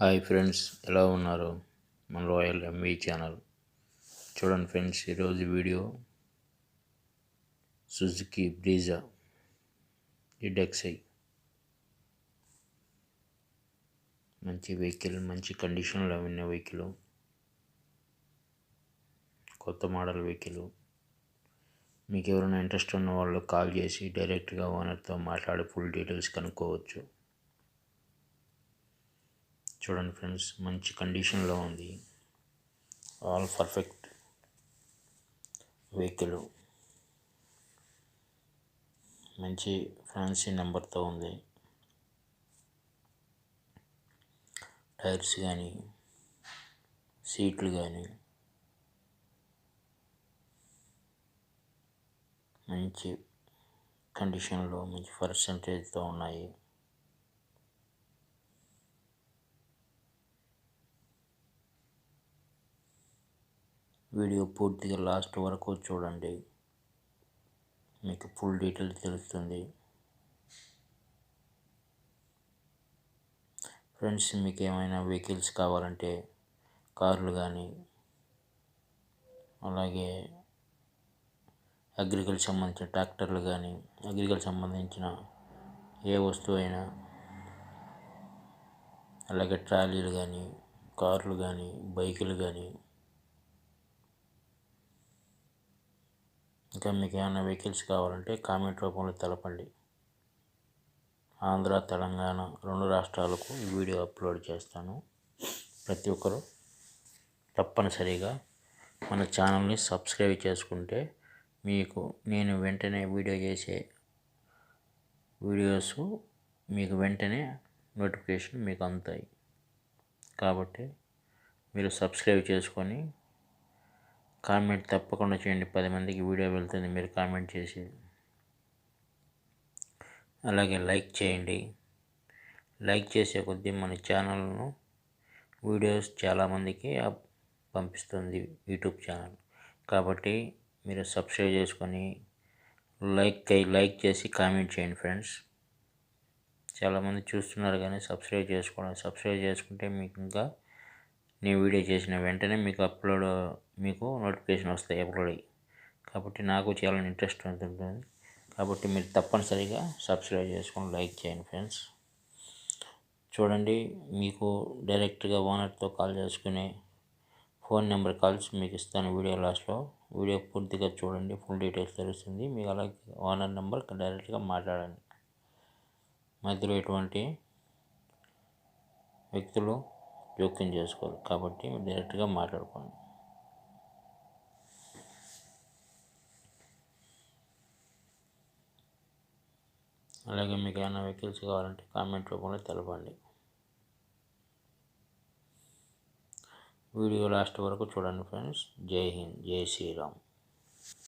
Hi friends ఎలా ఉన్నారు? మన రాయల్ ఎంఈ ఛానల్ చూడండి ఫ్రెండ్స్ ఈరోజు వీడియో సుజుకి బ్రీజా ఇడెక్సై మంచి వెహికల్ మంచి కండిషన్లో ఉన్న వెహికల్ కొత్త మోడల్ వెహికల్ మీకు ఎవరైనా ఇంట్రెస్ట్ ఉన్న వాళ్ళు కాల్ చేసి డైరెక్ట్గా ఓనర్తో మాట్లాడి ఫుల్ డీటెయిల్స్ కనుక్కోవచ్చు. చూడండి ఫ్రెండ్స్ మంచి కండిషన్లో ఉంది. ఆల్ పర్ఫెక్ట్ వెహికల్ మంచి ఫ్యాన్సీ నెంబర్తో ఉంది. టైర్స్ కానీ సీట్లు కానీ మంచి కండిషన్లో మంచి పర్సంటేజ్తో ఉన్నాయి. వీడియో పూర్తిగా లాస్ట్ వరకు చూడండి. మీకు ఫుల్ డీటెయిల్స్ తెలుస్తుంది. ఫ్రెండ్స్ మీకు ఏమైనా వెహికల్స్ కావాలంటే కార్లు కానీ అలాగే అగ్రికల్చర్ సంబంధించిన ట్రాక్టర్లు కానీ అగ్రికల్చర్ సంబంధించిన ఏ వస్తువు అయినా అలాగే ట్రాలీలు కానీ కార్లు కానీ బైకులు కానీ ఇంకా మీకు ఏమైనా వెహికల్స్ కావాలంటే కామెంట్ రూపంలో తెలపండి. ఆంధ్ర తెలంగాణ రెండు రాష్ట్రాలకు ఈ వీడియో అప్లోడ్ చేస్తాను. ప్రతి ఒక్కరు తప్పనిసరిగా మన ఛానల్ని సబ్స్క్రైబ్ చేసుకుంటే మీకు నేను వెంటనే వీడియో చేసే వీడియోస్ మీకు వెంటనే నోటిఫికేషన్ మీకు అందుతాయి. కాబట్టి మీరు సబ్స్క్రైబ్ చేసుకొని కామెంట్ తప్పకుండా చేయండి. పది మందికి వీడియో వెళ్తుంది మీరు కామెంట్ చేసి. అలాగే లైక్ చేయండి. లైక్ చేసే కొద్దీ మన ఛానల్ను వీడియోస్ చాలామందికి పంపిస్తుంది యూట్యూబ్ ఛానల్. కాబట్టి మీరు సబ్స్క్రైబ్ చేసుకొని లైక్ లైక్ చేసి కామెంట్ చేయండి ఫ్రెండ్స్. చాలామంది చూస్తున్నారు కానీ సబ్స్క్రైబ్ చేసుకోవడం సబ్స్క్రైబ్ చేసుకుంటే మీకు ఇంకా నేను వీడియో చేసిన వెంటనే మీకు అప్లోడ్ మీకు నోటిఫికేషన్ వస్తాయి అప్లోడ్ అయ్యి. కాబట్టి నాకు చాలా ఇంట్రెస్ట్ ఉంటుంది కాబట్టి మీరు తప్పనిసరిగా సబ్స్క్రైబ్ చేసుకొని లైక్ చేయండి ఫ్రెండ్స్ చూడండి మీకు డైరెక్ట్గా ఓనర్తో కాల్ చేసుకునే ఫోన్ నెంబర్ కాల్స్ మీకు ఇస్తాను వీడియో లాస్ట్లో వీడియో పూర్తిగా చూడండి ఫుల్ డీటెయిల్స్ తెలుస్తుంది. మీకు అలాగే ఓనర్ నెంబర్ డైరెక్ట్గా మాట్లాడండి. మధ్యలో ఎటువంటి వ్యక్తులు జోక్యం చేసుకోరు కాబట్టి డైరెక్ట్గా మాట్లాడుకోండి. అలాగే మీకు ఏమైనా వెహికల్స్ కావాలంటే కామెంట్ రూపంలో తెలపండి. వీడియో లాస్ట్ వరకు చూడండి ఫ్రెండ్స్. జై హింద్. జై శ్రీరామ్.